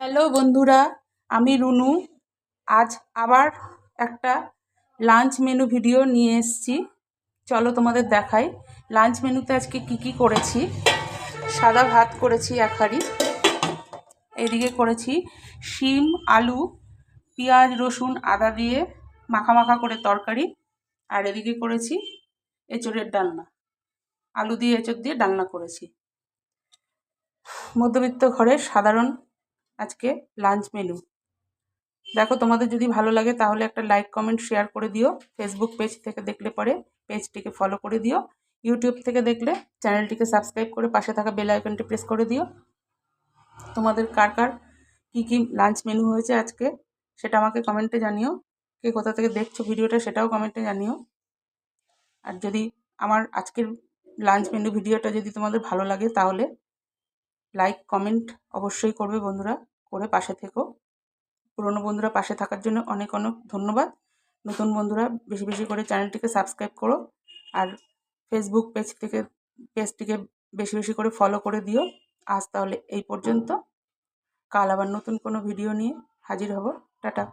Hello বন্ধুরা, আমি রুনু। আজ আবার একটা লাঞ্চ মেনু ভিডিও নিয়ে এসেছি। চলো তোমাদের দেখাই। লাঞ্চ মেনুতে আজকে কি কি করেছি? সাদা ভাত করেছি এক হাঁড়ি। এদিকে করেছি শিম, আলু, পেঁয়াজ, রসুন, আদা দিয়ে মাখা মাখা করে তরকারি। আর এদিকে করেছি এঁচড়ের ডালনা। আলু দিয়ে এঁচড় দিয়ে ডালনা করেছি। মধ্যবিত্ত ঘরের সাধারণ আজকে লাঞ্চ মেনু। দেখো, তোমাদের যদি ভালো লাগে তাহলে একটা লাইক কমেন্ট শেয়ার করে দিও। ফেসবুক পেজ থেকে দেখলে পরে পেজটিকে ফলো করে দিও। ইউটিউব থেকে দেখলে চ্যানেলটিকে সাবস্ক্রাইব করে পাশে থাকা বেল আইকনটি প্রেস করে দিও। তোমাদের কার কার কী কী লাঞ্চ মেনু হয়েছে আজকে সেটা আমাকে কমেন্টে জানিও। কে কোথা থেকে দেখছ ভিডিওটা সেটাও কমেন্টে জানিও। আর যদি আমার আজকের লাঞ্চ মেনু ভিডিওটা যদি তোমাদের ভালো লাগে তাহলে লাইক কমেন্ট অবশ্যই করবে বন্ধুরা, করে পাশে থেকো। পুরনো বন্ধুরা পাশে থাকার জন্য অনেক অনেক ধন্যবাদ। নতুন বন্ধুরা বেশি বেশি করে চ্যানেলটিকে সাবস্ক্রাইব করো আর ফেসবুক পেজ থেকে পেজটিকে বেশি বেশি করে ফলো করে দিও। আজ তাহলে এই পর্যন্ত। কাল আবার নতুন কোনো ভিডিও নিয়ে হাজির হব। টাটা।